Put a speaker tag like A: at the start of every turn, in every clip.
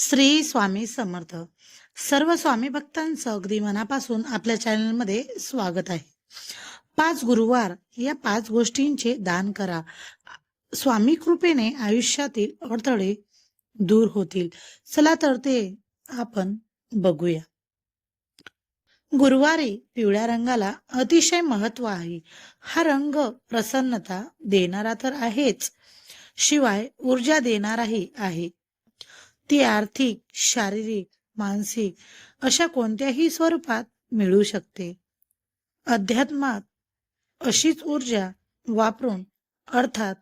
A: श्री स्वामी समर्थ. सर्व स्वामी भक्तांचं अगदी मनापासून आपल्या चॅनलमध्ये स्वागत आहे. पाच गुरुवार या पाच गोष्टींचे दान करा. स्वामी कृपेने आयुष्यातील अडथळे दूर होतील. चला तर ते आपण बघूया. गुरुवारी पिवळ्या रंगाला अतिशय महत्त्व आहे. हा रंग प्रसन्नता देणारा तर आहेच. शिवाय ऊर्जा देणाराही आहे. ती आर्थिक शारीरिक मानसिक अशा कोणत्याही स्वरूपात मिळू शकते. अध्यात्मात अशीच ऊर्जा वापरून अर्थात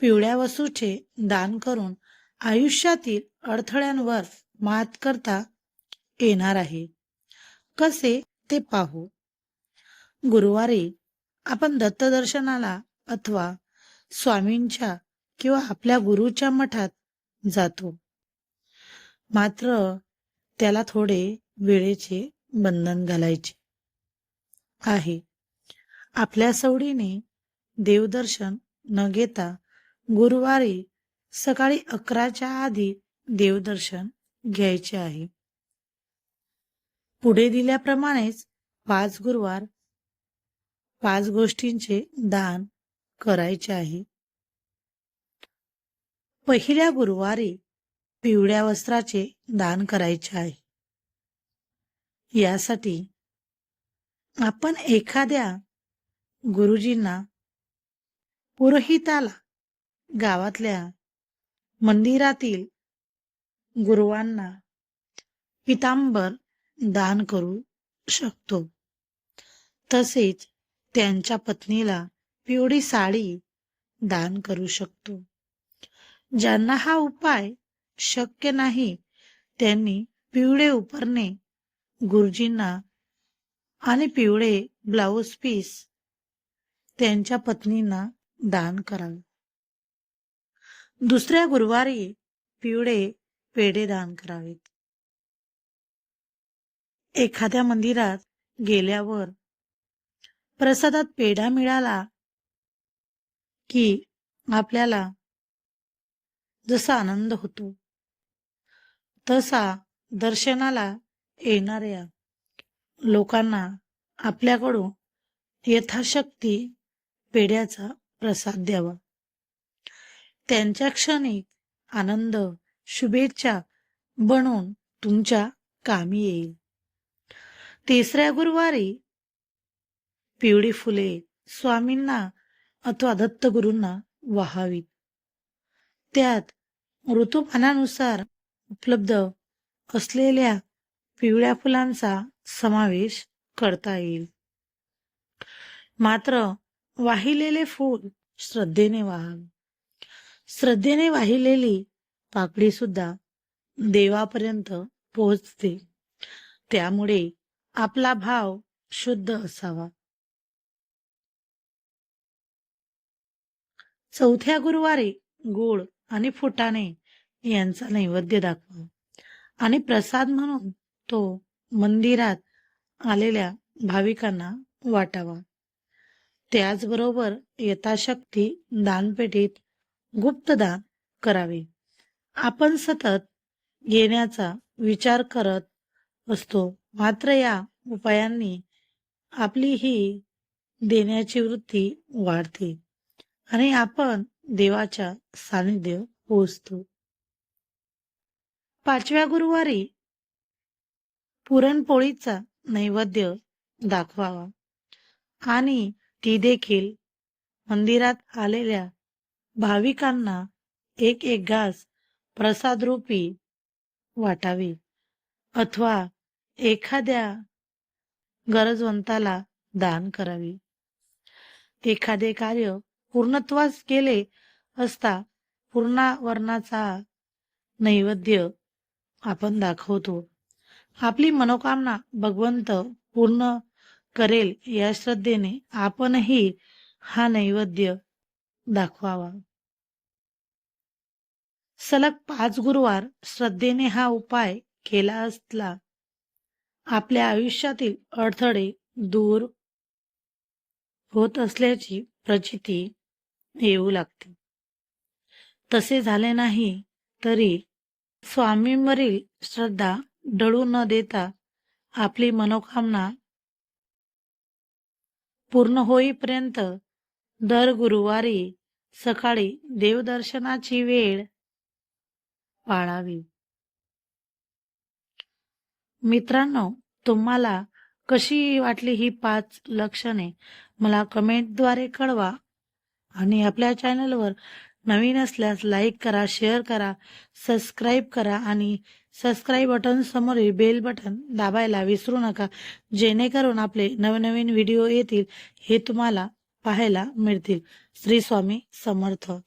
A: पिवळ्या वस्तूचे दान करून आयुष्यातील अडथळ्यांवर मात करता येणार आहे. कसे ते पाहू? गुरुवारी आपण दत्तदर्शनाला अथवा स्वामींच्या किंवा आपल्या गुरुच्या मठात जातो. मात्र त्याला थोडे वेळेचे बंधन घालायचे. आहे. आपल्या सवडीने देवदर्शन न घेता गुरुवारी सकाळी अकराच्या आधी देवदर्शन घ्यायचे आहे. पुढे दिल्याप्रमाणेच पाच गुरुवार पाच गोष्टींचे दान करायचे आहे. पहिल्या गुरुवारी पिवळ्या वस्त्राचे दान करायचे आहे. यासाठी आपण एखाद्या गुरुजींना पुरोहिताला गावातल्या मंदिरातील गुरुवांना पितांबर दान करू शकतो. तसेच त्यांच्या पत्नीला पिवळी साडी दान करू शकतो. ज्यांना हा उपाय शक्य नाही. त्यांनी पिवळे उपरणे गुरुजींना आणि पिवळे ब्लाऊज पीस त्यांच्या पत्नींना दान करावे दुसऱ्या गुरुवारी पिवळे पेढे दान करावेत. एखाद्या मंदिरात गेल्यावर प्रसादात पेढा मिळाला की आपल्याला जसा आनंद होतो. तसा दर्शनाला येणाऱ्या लोकांना आपल्याकडून यथाशक्ती पेढ्याचा प्रसाद द्यावा. त्यांच्या क्षणिक आनंद शुभेच्छा बनून तुमच्या कामी येईल. तिसऱ्या गुरुवारी पिवळी फुले स्वामींना अथवा दत्तगुरूंना वाहावीत. त्यात ऋतुमानानुसार उपलब्ध असलेल्या पिवळ्या फुलांचा समावेश करता येईल. मात्र वाहिलेले फूल श्रद्धेने वाहावे श्रद्धेने वाहिलेली पाकळी सुद्धा देवापर्यंत पोहोचते. त्यामुळे आपला भाव शुद्ध असावा. चौथ्या गुरुवारी गोड आणि फुटाणे यांचा नैवेद्य दाखवा. आणि प्रसाद म्हणून तो मंदिरात आलेल्या भाविकांना वाटावा. त्याचबरोबर यथाशक्ती दानपेटीत गुप्तदान करावे. आपण सतत येण्याचा विचार करत असतो. मात्र या उपायांनी आपली ही देण्याची वृत्ती वाढते आणि आपण देवाच्या सानिध्य पोहोचतो. पाचव्या गुरुवारी पुरणपोळीचा नैवेद्य दाखवावा. आणि ती देखील मंदिरात आलेल्या भाविकांना एक एक घास प्रसाद रूपी वाटावी. अथवा एखाद्या गरजवंताला दान करावी. एखादे कार्य पूर्णत्वास केले असता पूर्णावरणाचा नैवेद्य आपण दाखवतो. आपली मनोकामना भगवंत पूर्ण करेल या श्रद्धेने आपणही हा नैवेद्य दाखवावा. सलग पाच गुरुवार श्रद्धेने हा उपाय केला असला आपल्या आयुष्यातील अडथळे दूर होत असल्याची प्रचिती येऊ लागते. तसे झाले नाही तरी स्वामींवरील श्रद्धा डळू न देता आपली मनोकामना पूर्ण होईपर्यंत दर गुरुवारी सकाळी देवदर्शनाची वेळ पाळावी. मित्रांनो तुम्हाला कशी वाटली ही पाच लक्षणे? मला कमेंटद्वारे कळवा आणि आपल्या चॅनलवर नवीन असल्यास लाईक करा शेअर करा सबस्क्राईब करा आणि सबस्क्राईब बटन समोरील बेल बटन दाबायला विसरू नका. जेणेकरून आपले नवनवीन व्हिडिओ येतील हे तुम्हाला पाहायला मिळतील. श्री स्वामी समर्थ.